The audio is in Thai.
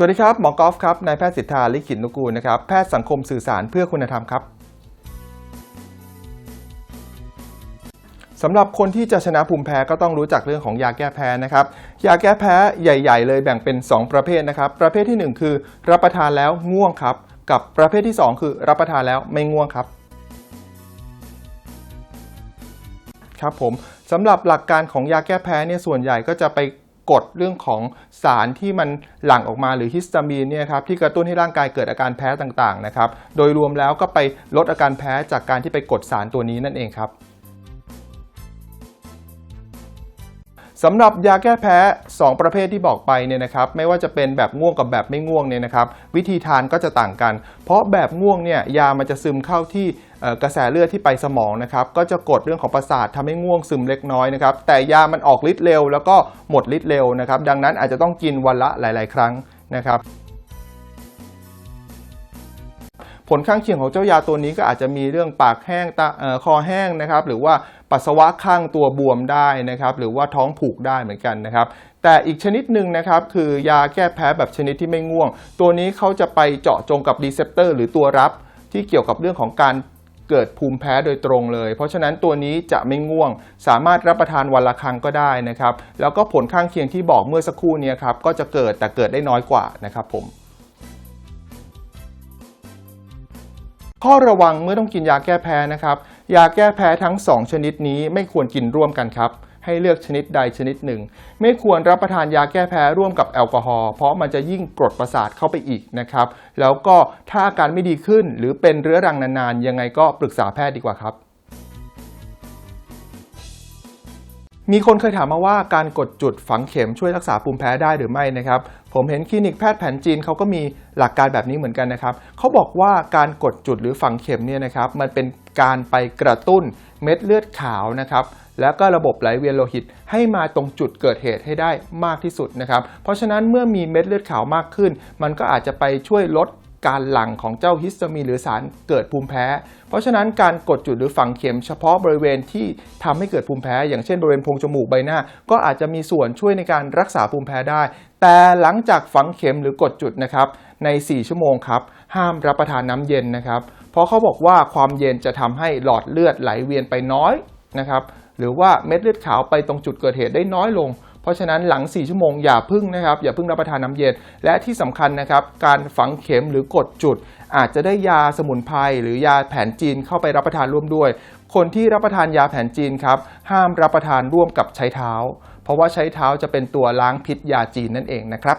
สวัสดีครับ หมอกอล์ฟครับ นายแพทย์สิทธาลิขิตนุกูลนะครับ แพทย์สังคมสื่อสารเพื่อคุณธรรมครับสำหรับคนที่จะชนะภูมิแพ้ก็ต้องรู้จักเรื่องของยาแก้แพ้นะครับ ยาแก้แพ้ใหญ่ ๆ เลยแบ่งเป็น 2 ประเภทนะครับ ประเภททีหนึ่1 คือ รับประทานแล้วง่วงครับ กับประเภทที่ 2 คือ รับประทานแล้วไม่ง่วงครับครับผมสำหรับหลักการของยาแก้แพ้เนี่ยส่วนใหญ่ก็จะไป กดเรื่องของสารที่มันหลั่งออกมาหรือฮิสตามีนเนี่ยครับที่กระตุ้นให้ร่างกายเกิดอาการแพ้ต่างๆนะครับ โดยรวมแล้วก็ไปลดอาการแพ้จากการที่ไปกดสารตัวนี้นั่นเองครับ สำหรับยาแก้แพ้ 2 ประเภทที่บอกไปเนี่ยนะครับ ไม่ว่าจะเป็นแบบง่วงกับแบบไม่ง่วงเนี่ยนะครับ วิธีทานก็จะต่างกัน เพราะแบบง่วงเนี่ยยามันจะซึมเข้าที่กระแสเลือดที่ไปสมองนะครับ ก็จะกดเรื่องของประสาททำให้ง่วงซึมเล็กน้อยนะครับ แต่ยามันออกฤทธิ์เร็ว แล้วก็หมดฤทธิ์เร็วนะครับ ดังนั้นอาจจะต้องกินวันละหลาย ๆ ครั้งนะครับ ผลข้างเคียงของเจ้ายาตัวนี้ก็อาจจะมีเรื่องปากแห้งตาคอแห้งนะครับ หรือว่าปัสสาวะข้างตัวบวมได้นะครับ หรือว่าท้องผูกได้เหมือนกันนะครับ แต่อีกชนิดหนึ่งนะครับ คือยาแก้แพ้แบบชนิดที่ไม่ง่วง ตัวนี้เขาจะไปเจาะจงกับรีเซพเตอร์หรือตัวรับที่เกี่ยวกับเรื่องของการเกิดภูมิแพ้โดยตรงเลย เพราะฉะนั้นตัวนี้จะไม่ง่วง สามารถรับประทานวันละครั้งก็ได้นะครับ แล้วก็ผลข้างเคียงที่บอกเมื่อสักครู่นี้ครับก็จะเกิดแต่เกิดได้น้อยกว่านะครับผม ข้อระวังเมื่อต้องกินยาแก้แพ้นะครับ ยาแก้แพ้ทั้ง 2 ชนิดนี้ไม่ควรกินร่วมกันครับ ให้เลือกชนิดใดชนิดหนึ่ง ไม่ควรรับประทานยาแก้แพ้ร่วมกับแอลกอฮอล์เพราะมันจะยิ่งกรดประสาทเข้าไปอีกนะครับ แล้วก็ถ้าอาการไม่ดีขึ้น หรือเป็นเรื้อรังนานๆยังไงก็ปรึกษาแพทย์ดีกว่าครับ มีคนเคยถามมาว่าการกดจุดฝังเข็มช่วยรักษาภูมิแพ้ได้หรือไม่นะครับ ผมเห็นคลินิกแพทย์แผนจีนเขาก็มีหลักการแบบนี้เหมือนกันนะครับเขาบอกว่าการกดจุดหรือฝังเข็มเนี่ยนะครับมันเป็นการไปกระตุ้นเม็ดเลือดขาวนะครับแล้วก็ระบบไหลเวียนโลหิตให้มาตรงจุดเกิดเหตุให้ได้มากที่สุดนะครับ เพราะฉะนั้นเมื่อมีเม็ดเลือดขาวมากขึ้น มันก็อาจจะไปช่วยลด การหลั่งของเจ้าฮิสตามีนหรือสารเกิดภูมิแพ้ เพราะฉะนั้นการกดจุดหรือฝังเข็มเฉพาะบริเวณที่ทำให้เกิดภูมิแพ้ อย่างเช่นบริเวณโพรงจมูกใบหน้า ก็อาจจะมีส่วนช่วยในการรักษาภูมิแพ้ได้ แต่หลังจากฝังเข็มหรือกดจุดนะครับใน 4 ชั่วโมงครับห้ามรับประทานน้ำเย็นนะครับ เพราะเขาบอกว่าความเย็นจะทำให้หลอดเลือดไหลเวียนไปน้อยนะครับหรือว่าเม็ดเลือดขาวไปตรงจุดเกิดเหตุได้น้อยลง เพราะฉะนั้นหลัง 4 ชั่วโมงอย่าพึ่งนะครับอย่าพึ่งรับประทานน้ำเย็น และที่สำคัญนะครับการฝังเข็มหรือกดจุด อาจจะได้ยาสมุนไพรหรือยาแผนจีนเข้าไปรับประทานร่วมด้วย คนที่รับประทานยาแผนจีนครับห้ามรับประทานร่วมกับใช้เท้า เพราะว่าใช้เท้าจะเป็นตัวล้างพิษยาจีนนั่นเองนะครับ